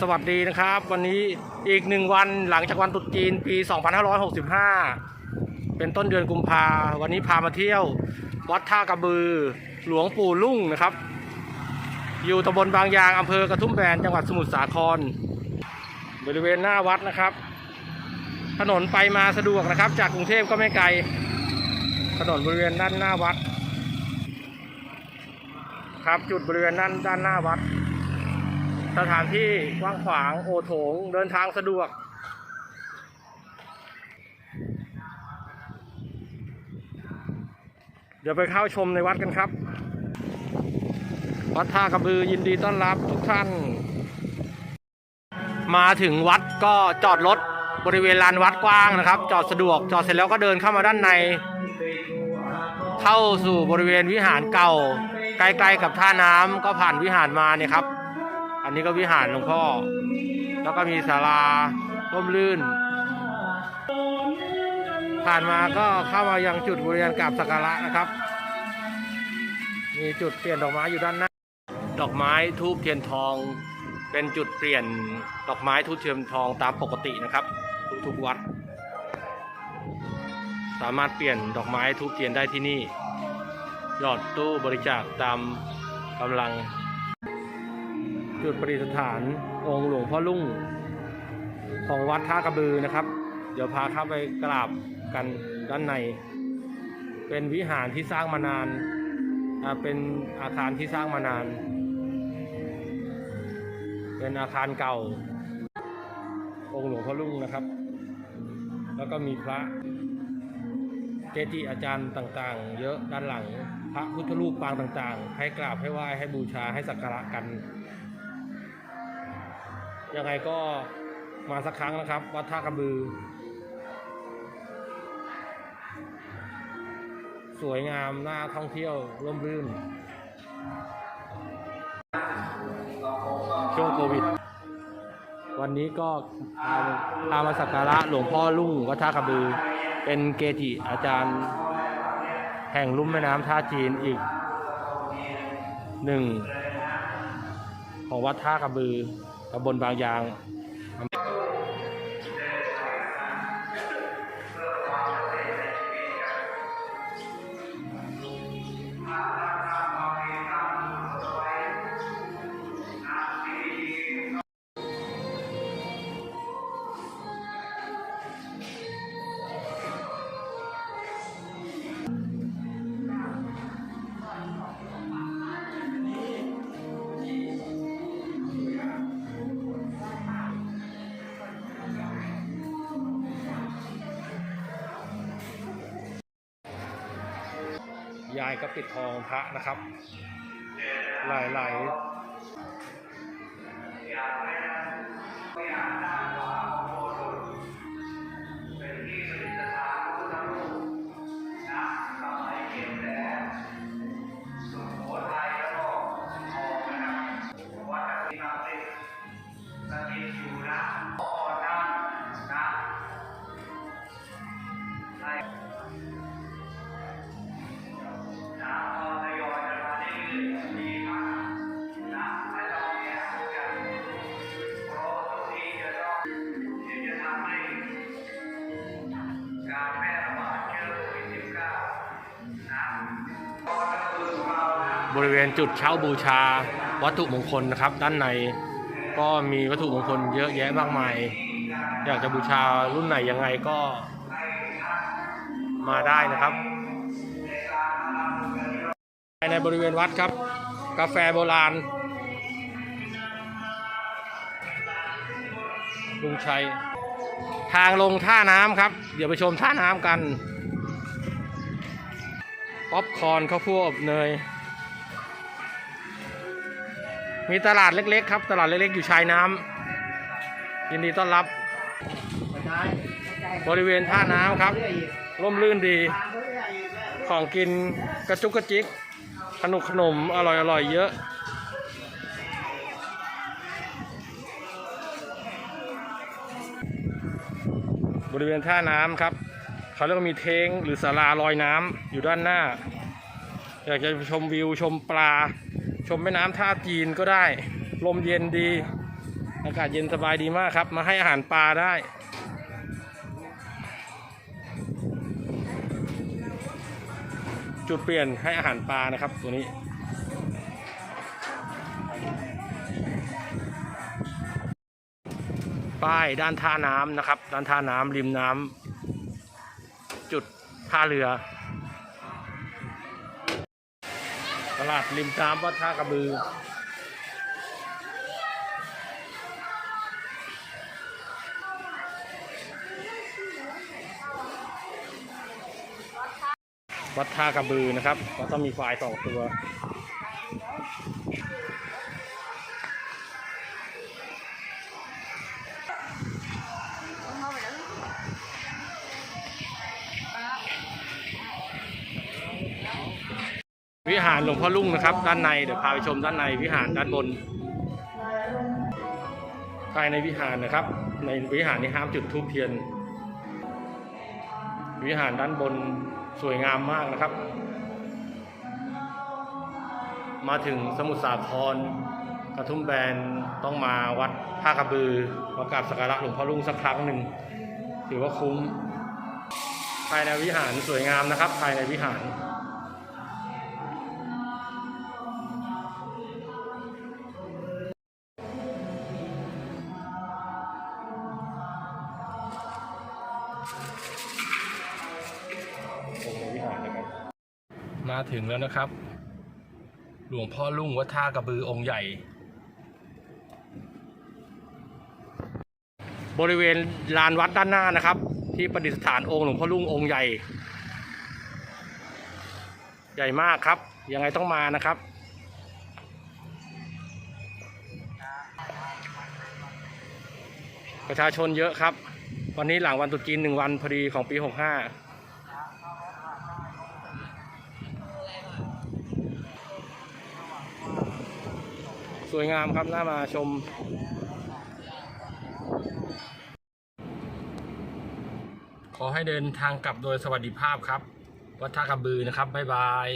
สวัสดีนะครับ วันนี้อีกหนึ่งวันหลังจากวันตรุษจีนปี 2565 เป็นต้นเดือนกุมภาวันนี้พามาเที่ยว วัดท่ากระบือ หลวงปู่ลุ่งนะครับ อยู่ตำบลบางยางอำเภอกระทุ่มแบนจังหวัดสมุทรสาคร บริเวณหน้าวัดนะครับ ถนนไปมาสะดวกนะครับ จากกรุงเทพก็ไม่ไกล ถนนบริเวณด้านหน้าวัด ครับจุดบริเวณด้านด้านหน้าวัด สถานที่กว้างขวางโอโถงเดินทางสะดวก เดี๋ยวไปเข้าชมในวัดกันครับ วัดท่ากระบือยินดีต้อนรับทุกท่าน มาถึงวัดก็จอดรถบริเวณลานวัดกว้างนะครับ จอดสะดวก จอดเสร็จแล้วก็เดินเข้ามาด้านใน เข้าสู่บริเวณวิหารเก่า ใกล้ๆกับท่าน้ำก็ผ่านวิหารมาเนี่ยครับ อันนี้ก็วิหารหลวงพ่อ แล้วก็มีศาลาร่มรื่น ผ่านมาก็เข้ามายังจุดบริเวณกราบสักการะนะครับ มีจุดเปลี่ยนดอกไม้อยู่ด้านหน้า ดอกไม้ทูบเทียนทอง เป็นจุดเปลี่ยนดอกไม้ทูบเทียนทองตามปกตินะครับ ทุกๆวัด สามารถเปลี่ยนดอกไม้ทูบเทียนได้ที่นี่ ยอดตู้บริจาคตามกำลัง จุดประดิษฐานองค์หลวงพ่อลุ่ง ของวัดท่ากระบือนะครับ เดี๋ยวพาเข้าไปกราบกันด้านใน เป็นวิหารที่สร้างมานานาเป็นอาคารที่สร้างมานาน เป็นอาคารเก่า องค์หลวงพ่อลุ่งนะครับ แล้วก็มีพระเกจิอาจารย์ต่างๆ เยอะด้านหลังพระพุทธรูปปางต่างๆ ให้กราบให้ไหว้ให้บูชาให้สักการะกัน ยังไงก็มาสักครั้งนะครับ วัดท่ากระบือ สวยงามน่าท่องเที่ยวร่มรื่น ช่วงโควิด วันนี้ก็พามาสักการะหลวงพ่อลุ่งวัดท่ากระบือ เป็นเกจิอาจารย์ แห่งลุ่มแม่น้ำท่าจีนอีกหนึ่งของวัดท่ากระบือ ตำบลบางยาง ยายก็ปิดทองพระนะครับ หลายหลาย บริเวณจุดเช่าบูชาวัตถุมงคลนะครับ ด้านในก็มีวัตถุมงคลเยอะแยะมากมาย อยากจะบูชารุ่นไหนยังไงก็มาได้นะครับในบริเวณวัดครับ กาแฟโบราณลุงชัย ทางลงท่าน้ำครับ เดี๋ยวไปชมท่าน้ำกัน ป๊อปคอร์นข้าวโพดอบเนย มีตลาดเล็ก ๆ ครับ ตลาดเล็ก ๆ อยู่ชายน้ำยินดีต้อนรับ บริเวณท่าน้ำครับ ร่มรื่นดี ของกินกระจุกกระจิก ขนมขนมอร่อยอร่อยเยอะ บริเวณท่าน้ำครับเขาเรียกว่ามีเทงหรือศาลาลอยน้ำอยู่ด้านหน้า อยากจะชมวิวชมปลา ชมแม่น้ำท่าจีนก็ได้ ลมเย็นดี อากาศเย็นสบายดีมากครับ มาให้อาหารปลาได้ จุดเปลี่ยนให้อาหารปลานะครับตัวนี้ป้ายด้านท่าน้ำนะครับ ด้านท่าน้ำริมน้ำจุดท่าเรือ ลาดริมน้ำวัดท่ากระบือ วัดท่ากระบือนะครับ ก็ต้องมีควายสองตัว วิหารหลวงพ่อลุ่งนะครับ ด้านในเดี๋ยวพาไปชมด้านในวิหารด้านบนภายในวิหารนะครับ ในวิหารนี้ห้ามจุดธูปเทียน วิหารด้านบนสวยงามมากนะครับ มาถึงสมุทรสาครกระทุ่มแบนต้องมาวัดท่ากระบือมากราบสักการะหลวงพ่อลุ่งสักครั้งหนึ่งถือว่าคุ้ม ภายในวิหารสวยงามนะครับ ภายในวิหาร มาถึงแล้วนะครับ หลวงพ่อลุ่งวัฒท่ากระบือองค์ใหญ่ บริเวณลานวัดด้านหน้านะครับ ที่ประดิษฐานองค์หลวงพ่อลุ่งองค์ใหญ่ ใหญ่มากครับ ยังไงต้องมานะครับประชาชนเยอะครับ วันนี้หลังวันตรุษจีนหนึ่งวันพอดีของปีหกห้า สวยงามครับน่ามาชม ขอให้เดินทางกลับโดยสวัสดิภาพครับ วัดท่ากระบือนะครับ บ๊ายบาย